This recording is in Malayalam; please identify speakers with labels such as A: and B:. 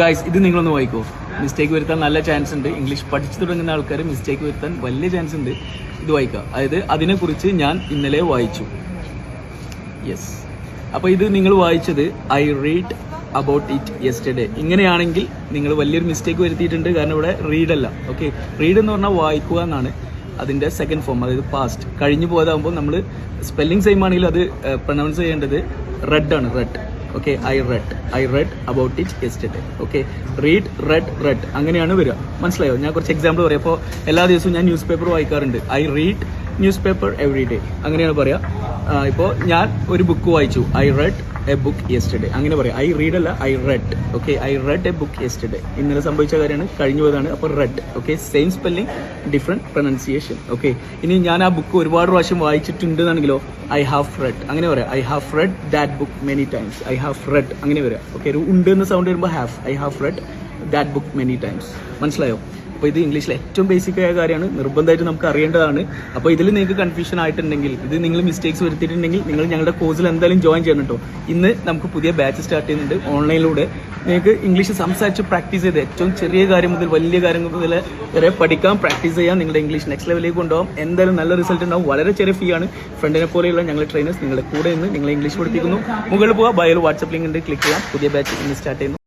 A: ഗായ്സ് ഇത് നിങ്ങളൊന്ന് വായിക്കോ. മിസ്റ്റേക്ക് വരുത്താൻ നല്ല ചാൻസ് ഉണ്ട്. ഇംഗ്ലീഷ് പഠിച്ചു തുടങ്ങുന്ന ആൾക്കാർ മിസ്റ്റേക്ക് വരുത്താൻ വലിയ ചാൻസ് ഉണ്ട്. ഇത് വായിക്കുക അതായത് അതിനെക്കുറിച്ച് ഞാൻ ഇന്നലെ വായിച്ചു. യെസ് അപ്പോൾ ഇത് നിങ്ങൾ വായിച്ചത് I read about it yesterday ഇങ്ങനെയാണെങ്കിൽ നിങ്ങൾ വലിയൊരു മിസ്റ്റേക്ക് വരുത്തിയിട്ടുണ്ട്. കാരണം ഇവിടെ റീഡ് അല്ല. ഓക്കെ റീഡ് എന്ന് പറഞ്ഞാൽ വായിക്കുക എന്നാണ് അതിന്റെ സെക്കൻഡ് ഫോം അതായത് പാസ്റ്റ് കഴിഞ്ഞു പോയതാകുമ്പോൾ നമ്മൾ സ്പെല്ലിംഗ് സെയിം ആണെങ്കിലും അത് പ്രൊനൗൺസ് ചെയ്യേണ്ടത് റെഡ് ആണ്. Read okay I read I read about it yesterday okay read read read അങ്ങനെയാണ് വരിക. മനസ്സിലായോ? ഞാൻ കുറച്ച് എക്സാമ്പിൾ പറയാം. അപ്പോൾ എല്ലാ ദിവസവും ഞാൻ ന്യൂസ് പേപ്പർ വായിക്കാറുണ്ട്. I read newspaper every day അങ്ങനെയാണ് പറയുക ഇപ്പോൾ ഞാൻ ഒരു ബുക്ക് വായിച്ചു. I read a book yesterday അങ്ങനെ പറയാം. ഐ റീഡ് അല്ല I read okay I read a book yesterday ഇന്നലെ സംഭവിച്ച കാര്യമാണ് കഴിഞ്ഞു പോയതാണ്. അപ്പോൾ read okay same spelling different pronunciation okay ഇനി ഞാൻ ആ ബുക്ക് ഒരുപാട് പ്രാവശ്യം വായിച്ചിട്ടുണ്ടെന്നാണെങ്കിലോ ഐ ഹാവ് റെഡ് അങ്ങനെ പറയാം. I have read that book many times I have read അങ്ങനെ വരാം ഓക്കെ ഒരു ഉണ്ട് എന്ന സൗണ്ട് വരുമ്പോൾ have I have read that book many times മനസ്സിലായോ? അപ്പോൾ ഇത് ഇംഗ്ലീഷിൽ ഏറ്റവും ബേസിക് ആയ കാര്യമാണ്. നിർബന്ധമായിട്ട് നമുക്ക് അറിയേണ്ടതാണ്. അപ്പോൾ ഇതിൽ നിങ്ങൾക്ക് കൺഫ്യൂഷൻ ആയിട്ടുണ്ടെങ്കിൽ ഇത് നിങ്ങൾ മിസ്റ്റേക്സ് വരുത്തിയിട്ടുണ്ടെങ്കിൽ നിങ്ങൾ ഞങ്ങളുടെ കോഴ്സിൽ എന്തായാലും ജോയിൻ ചെയ്യണം ഇന്ന് നമുക്ക് പുതിയ ബാച്ച് സ്റ്റാർട്ട് ചെയ്യുന്നുണ്ട് ഓൺലൈനിലൂടെ നിങ്ങൾക്ക് ഇംഗ്ലീഷ് സംസാരിച്ച് പ്രാക്ടീസ് ചെയ്ത് ഏറ്റവും ചെറിയ കാര്യം മുതൽ വലിയ കാര്യം മുതൽ വരെ പഠിക്കാം പ്രാക്ടീസ് ചെയ്യാം. നിങ്ങളുടെ ഇംഗ്ലീഷ് നെക്സ്റ്റ് ലെവലിലേക്ക് കൊണ്ടുപോകാം. എന്തായാലും നല്ല റിസൾട്ട് ഉണ്ടാവും. വളരെ ചെറിയ ഫീ ആണ്. ഫ്രണ്ടിനെ പോലെയുള്ള ഞങ്ങളുടെ ട്രെയിനേഴ്സ് നിങ്ങളുടെ കൂടെ നിന്ന് നിങ്ങളെ ഇംഗ്ലീഷ് പഠിപ്പിക്കുന്നു. മുകളിൽ പോകാം ബയോയിൽ വാട്സപ്പ് ലിങ്ക് ഉണ്ട്. ക്ലിക്ക് ചെയ്യാം. പുതിയ ബാച്ച് ഇന്ന് സ്റ്റാർട്ട് ചെയ്യുന്നു.